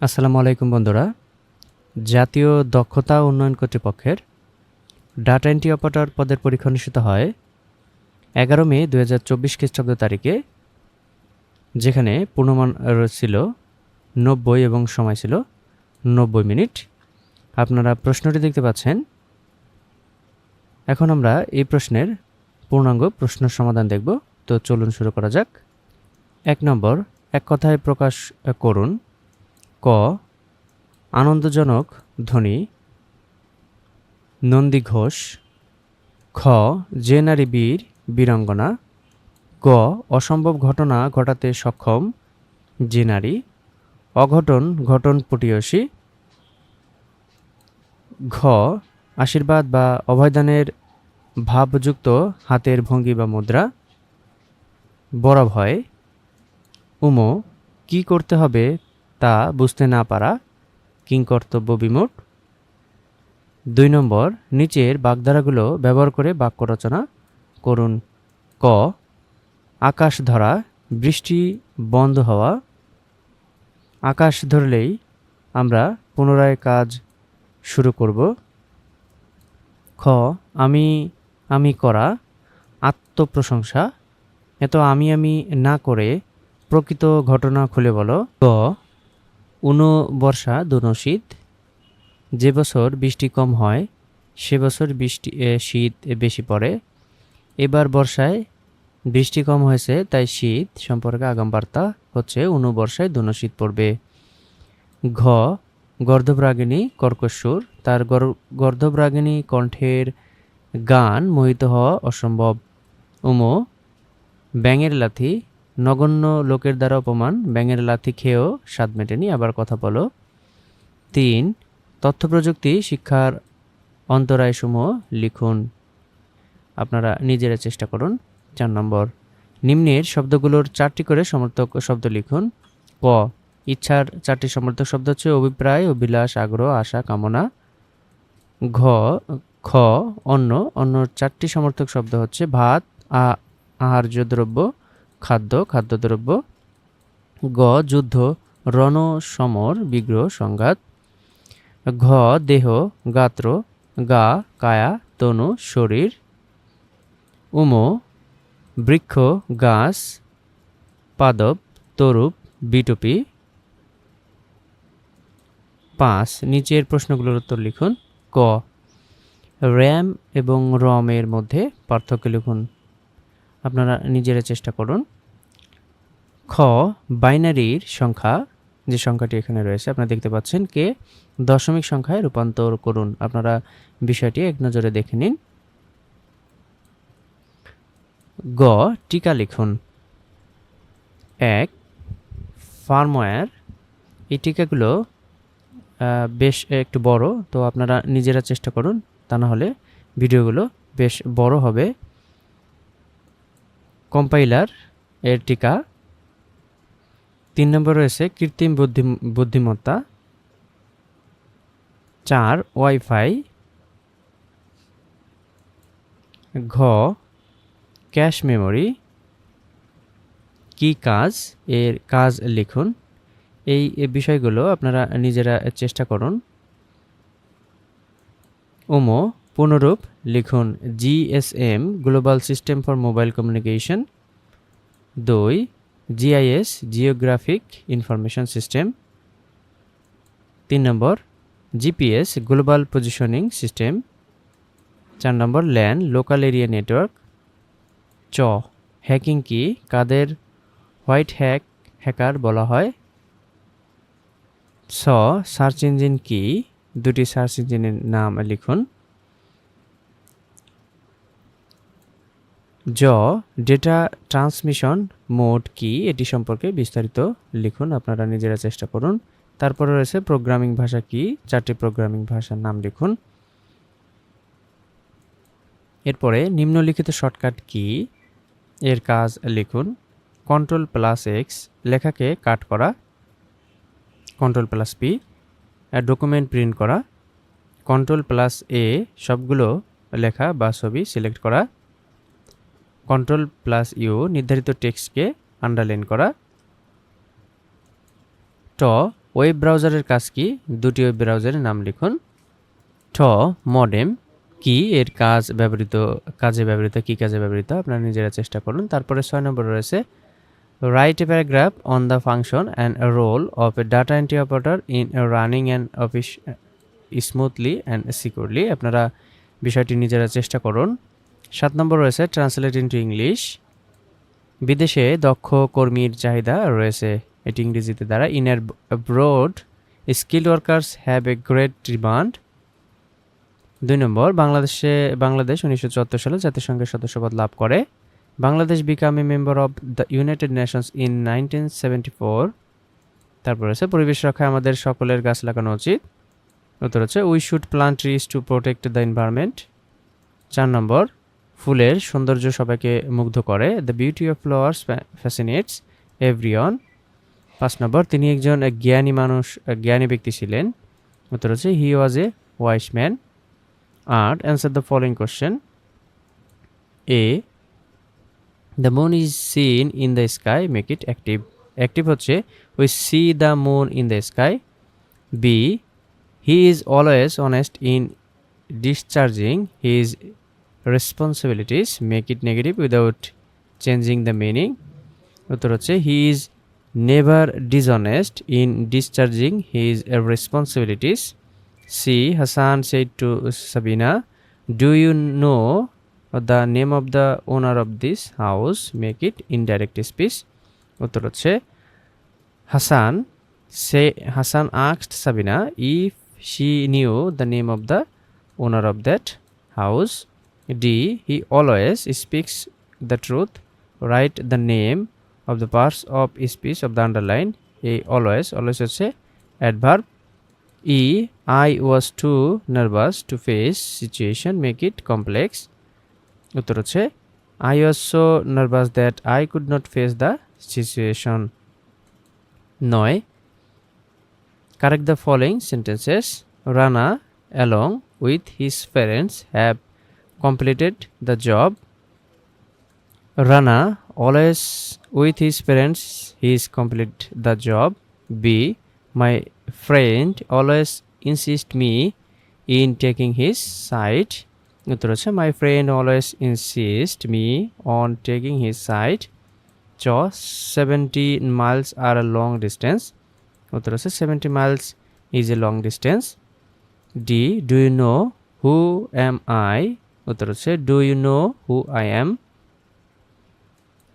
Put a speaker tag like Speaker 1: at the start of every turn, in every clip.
Speaker 1: আসসালামু আলাইকুম বন্ধুরা। জাতীয় দক্ষতা উন্নয়ন কর্তৃপক্ষের ডাটা এন্ট্রি অপারেটর পদের পরীক্ষা অনুষ্ঠিত হয় এগারো মে দু হাজার চব্বিশ খ্রিস্টাব্দ তারিখে, যেখানে পূর্ণমান ছিল নব্বই এবং সময় ছিল নব্বই মিনিট। আপনারা প্রশ্নটি দেখতে পাচ্ছেন। এখন আমরা এই প্রশ্নের পূর্ণাঙ্গ প্রশ্ন সমাধান দেখব। তো চলুন শুরু করা যাক। এক নম্বর, এক কথায় প্রকাশ করুন। ক, আনন্দজনক ধ্বনি নন্দী ঘোষ, খ, যে নারী বীর, বীরাঙ্গনা, গ, অসম্ভব ঘটনা ঘটাতে সক্ষম, যে নারী, অঘটন ঘটন পটীয়সী, ঘ, আশীর্বাদ বা অভয়দানের ভাবযুক্ত হাতের ভঙ্গি বা মুদ্রা বরাভয় উমো, কি করতে হবে তা বুঝতে না পারা কিংকর্তব্য বিমূঢ়। দুই নম্বর, নিচের বাগধারাগুলো ব্যবহার করে বাক্য রচনা করুন। ক, আকাশ ধরা, বৃষ্টি বন্ধ হওয়া। আকাশ ধরলেই আমরা পুনরায় কাজ শুরু করব। খ, আমি আমি করা, আত্মপ্রশংসা। এত আমি আমি না করে প্রকৃত ঘটনা খুলে বলো। ক উনো বর্ষা দুনো শীত যে বছর বৃষ্টি কম হয়, সে বছর বৃষ্টি শীত বেশি পড়ে। এবার বর্ষায় বৃষ্টি কম হয়েছে, তাই শীত সম্পর্কে আগাম বার্তা হচ্ছে অনু বর্ষায় দুনো শীত পড়বে। ঘ গর্ধবরাগিনী কর্কশুর তার গর- গর্ধবরাগিনী কণ্ঠের গান মোহিত হওয়া অসম্ভব। উমো, ব্যাঙের লাথি নগণ্য লোকের দ্বারা অপমান, ব্যাঙের লাথি খেয়েও স্বাদ মেটেনি। আবার কথা বলো। তিন তথ্য প্রযুক্তি শিক্ষার অন্তরায়সমূহ লিখুন। আপনারা নিজেরা চেষ্টা করুন। চার নম্বর, নিম্নের শব্দগুলোর চারটি করে সমর্থক শব্দ লিখুন। ক, ইচ্ছার চারটি সমর্থক শব্দ হচ্ছে অভিপ্রায়, অভিলাষ, আগ্রহ, আশা, কামনা। ঘ, খ অন্য অন্য চারটি সমর্থক শব্দ হচ্ছে ভাত আহার্য দ্রব্য। খাদ্য, খাদ্যদ্রব্য, গ, যুদ্ধ, রণ, সমর, বিগ্রহ, সংঘাত, ঘ, দেহ, গাত্র, গা, কায়া, তনু, শরীর, উম, বৃক্ষ, গাছ পাদব তরুপ, বিটুপি। পাঁচ, নিচের প্রশ্নগুলোর উত্তর লিখুন। ক, র্যাম এবং রমের মধ্যে পার্থক্য লিখুন। আপনারা নিজেরা চেষ্টা করুন। খ, বাইনারির সংখ্যা, যে সংখ্যাটি এখানে রয়েছে, আপনারা দেখতে পাচ্ছেন কে? দশমিক সংখ্যায় রূপান্তর করুন। আপনারা বিষয়টি এক নজরে দেখে নিন। গ, টিকা লিখুন। এক, ফার্মওয়্যার। এই টিকাগুলো বেশ একটু বড়, তো আপনারা নিজেরা চেষ্টা করুন, তা না হলে ভিডিওগুলো বেশ বড় হবে। কম্পাইলার এর টিকা তিন নম্বর রয়েছে কৃত্রিম বুদ্ধি, বুদ্ধিমত্তা। চার, ওয়াইফাই। ঘ, ক্যাশ মেমোরি। কি কাজ? এর কাজ লিখুন। এই বিষয়গুলো আপনারা নিজেরা চেষ্টা করুন। ওমো, পুনরূপ লিখুন GSM global system for mobile communication দুই জিআইএস জিওগ্রাফিক ইনফরমেশন সিস্টেম তিন নম্বর জিপিএস গ্লোবাল পজিশনিং সিস্টেম চার নম্বর ল্যান লোকাল এরিয়া নেটওয়ার্ক চ হ্যাকিং কি, কাদের হোয়াইট হ্যাক হ্যাকার বলা হয়? ছ সার্চ ইঞ্জিন কি, দুটি সার্চ ইঞ্জিনের নাম লিখুন। জ ডেটা ট্রান্সমিশন মোড কি? এটি সম্পর্কে বিস্তারিত লিখুন, আপনারা নিজেরা চেষ্টা করুন। তারপরে রয়েছে প্রোগ্রামিং ভাষা কি? চারটি প্রোগ্রামিং ভাষার নাম লিখুন। এরপরে নিম্নলিখিত শর্টকাট কি? এর কাজ লিখুন কন্ট্রোল প্লাস এক্স লেখাকে কাট করা। Control plus P document print করা। কন্ট্রোল প্লাস এ সবগুলো লেখা বা ছবি সিলেক্ট করা। কন্ট্রোল প্লাস ইউ নির্ধারিত টেক্সটকে আন্ডারলাইন করা। ট ওয়েব ব্রাউজারের কাজ কি? দুটি ওয়েব ব্রাউজারের নাম লিখুন। ঠ মডেম কি এর কাজ ব্যবহৃত, কাজে ব্যবহৃত, কি কাজে ব্যবহৃত, আপনারা নিজেরা চেষ্টা করুন। তারপরে ছয় নম্বর রয়েছে write a paragraph on the function and role of a data entry operator in running and office smoothly and securely আপনারা বিষয়টি নিজেরা চেষ্টা করুন। সাত নম্বর রয়েছে ট্রান্সলেট ইন্টু ইংলিশ বিদেশে দক্ষ কর্মীর চাহিদা রয়েছে এটি ইংরেজিতে দ্বারা। ইন এর broad skill workers have a great demand দুই নম্বর, বাংলাদেশে, বাংলাদেশ উনিশশো চুয়াত্তর সালে জাতিসংঘের সদস্যপদ লাভ করে। Bangladesh became a member of the United Nations in nineteen seventy four তারপর আছে পরিবেশ রক্ষায় আমাদের সকলের গাছ লাগানো উচিত। উত্তর হচ্ছে we should plant trees to protect the environment চার নম্বর ফুলের সৌন্দর্য সবাইকে মুগ্ধ করে। The beauty of flowers fascinates everyone পাঁচ নম্বর, তিনি একজন জ্ঞানী মানুষ, জ্ঞানী ব্যক্তি ছিলেন। উত্তর হচ্ছে he was a wise man R answer the following question A the moon is seen in the sky make it active active হচ্ছে we see the moon in the sky B he is always honest in discharging his responsibilities, make it negative without changing the meaning. উত্তর হচ্ছে he is never dishonest in discharging his responsibilities C Hasan said to Sabina do you know the name of the owner of this house make it indirect speech উত্তর হচ্ছে হাসান সে Hasan আক্সড Sabina if she knew the name of the owner of that house. D. He always speaks the truth. Write the name of the parts of speech of the underline. A. Always. Always হচ্ছে adverb. E. I was too nervous to face situation. Make it complex. উত্তর হচ্ছে I was so nervous that I could not face the situation. নয় Correct the following sentences. Rana along with his parents have completed the job. Rana always with his parents he's complete the job. B. My friend always insist me in taking his side. উত্তর হচ্ছে my friend always insist me on taking his side চ seventy miles are a long distance উত্তর হচ্ছে seventy miles is a long distance D do you know who am I উত্তর হচ্ছে do you know who I am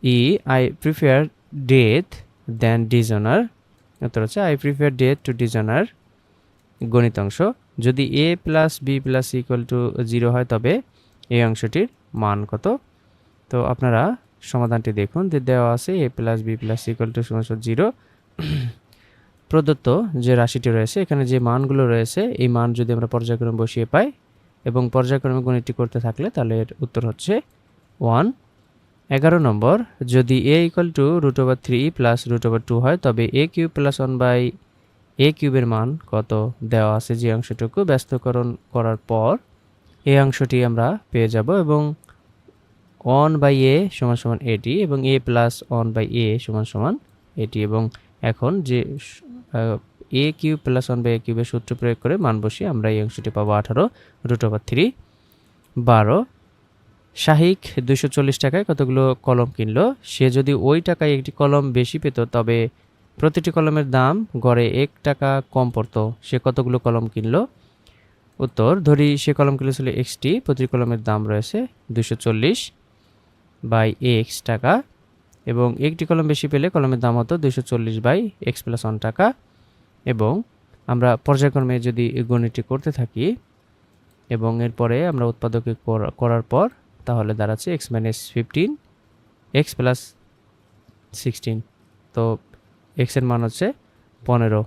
Speaker 1: E I prefer death than dishonour উত্তর হচ্ছে I prefer death to dishonour গণিত অংশ যদি a plus b plus equal to zero হয়, তবে এই অংশটির মান কত? তো আপনারা সমাধানটি দেখুন, যে দেওয়া আছে a plus b plus equal to সমান জিরো প্রদত্ত যে রাশিটি রয়েছে, এখানে যে মানগুলো রয়েছে, এই মান যদি আমরা পর্যায়ক্রমে বসিয়ে পাই এবং পর্যায়ক্রমে গণিতটি করতে থাকলে তাহলে এর উত্তর হচ্ছে ওয়ান এগারো নম্বর, যদি a equal to root over three plus root over two হয়, তবে a cube plus one by a কিউবের মান কত দেওয়া আছে যে অংশটুকু ব্যস্তকরণ করার পর এই অংশটি আমরা পেয়ে যাব এবং ওয়ান বাই এ সমান সমান এটি এবং a plus one by a সমান সমান এটি এবং এখন যে a cube plus one by a কিউবের সূত্র প্রয়োগ করে মান বসিয়ে আমরা এই অংশটি পাবো আঠারো রুট ওভার থ্রি বারো। শাহিক দুশো চল্লিশ টাকায় কতগুলো কলম কিনলো? সে যদি ওই টাকায় একটি কলম বেশি পেত, তবে প্রতিটি কলমের দাম গড়ে এক টাকা কম পড়তো। সে কতগুলো কলম কিনলো? উত্তর, ধরি সে কলম কিনেছিল এক্সটি প্রতিটি কলমের দাম রয়েছে দুশো চল্লিশ বাই এক্স টাকা এবং একটি কলম বেশি পেলে কলমের দাম হতো দুশো চল্লিশ বাই এক্স প্লাস ওয়ান টাকা। এবং আমরা পর্যায়ক্রমে যদি গণিতটি করতে থাকি এবং এরপরে আমরা উৎপাদকে করার পর তাহলে দাঁড়াচ্ছে x minus fifteen x plus sixteen তো এক্সের মান হচ্ছে পনেরো।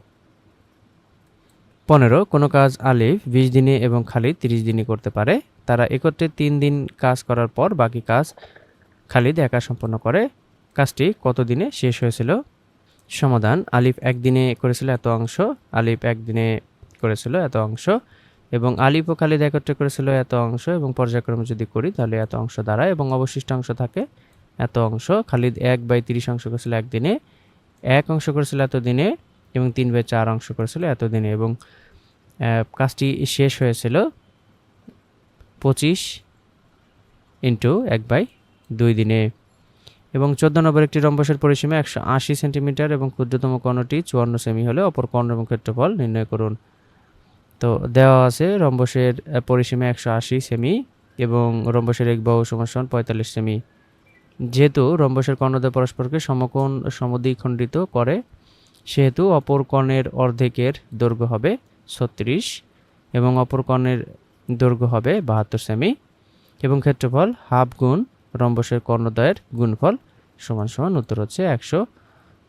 Speaker 1: পনেরো, কোনো কাজ আলিফ, বিশ দিনে এবং খালিদ তিরিশ দিনে করতে পারে। তারা একত্রে তিন দিন কাজ করার পর বাকি কাজ খালিদ একা সম্পন্ন করে। কাজটি কত দিনে শেষ হয়েছিল? সমাধান। আলিফ একদিনে করেছিল এত অংশ, আলিফ একদিনে করেছিল এত অংশ, এবং আলিফ ও খালিদ একত্রে করেছিল এত অংশ, এবং পর্যায়ক্রমে যদি করি তাহলে এত অংশ দাঁড়ায় এবং অবশিষ্ট অংশ থাকে এত অংশ। খালিদ এক বাই তিরিশ অংশ করেছিল একদিনে, এক অংশ করেছিল এত দিনে, এবং তিন বাই চার অংশ করেছিল এত দিনে, এবং কাজটি শেষ হয়েছিল পঁচিশ ইন্টু এক বাই দুই দিনে। এবং চোদ্দ নম্বর একটি রম্বসের পরিসীমা একশো আশি সেন্টিমিটার এবং ক্ষুদ্রতম কর্ণটি চুয়ান্ন সেমি হলে অপর কর্ণ এবং ক্ষেত্রফল নির্ণয় করুন। তো দেওয়া আছে রম্বসের পরিসীমা একশো আশি সেমি এবং রম্বসের এক বাহু সমান পঁয়তাল্লিশ সেমি। যেহেতু রম্বসের কর্ণদ্বয় পরস্পরকে সমকোণ সমদ্বিখণ্ডিত করে, সেহেতু অপর কর্ণের অর্ধেকের দৈর্ঘ্য হবে ছত্রিশ এবং অপর কর্ণের দৈর্ঘ্য হবে বাহাত্তর সেমি এবং ক্ষেত্রফল হাফ গুণ রম্বসের কর্ণদ্বয়ের গুণফল সমান সমান উত্তর হচ্ছে একশো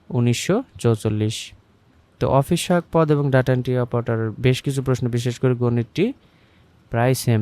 Speaker 1: উনিশশো চৌচল্লিশ। তো অফিস সহায়ক পদ এবং ডাটা এন্ট্রি অপারেটর বেশ কিছু প্রশ্ন, বিশেষ করে গণিতটি প্রায় সেম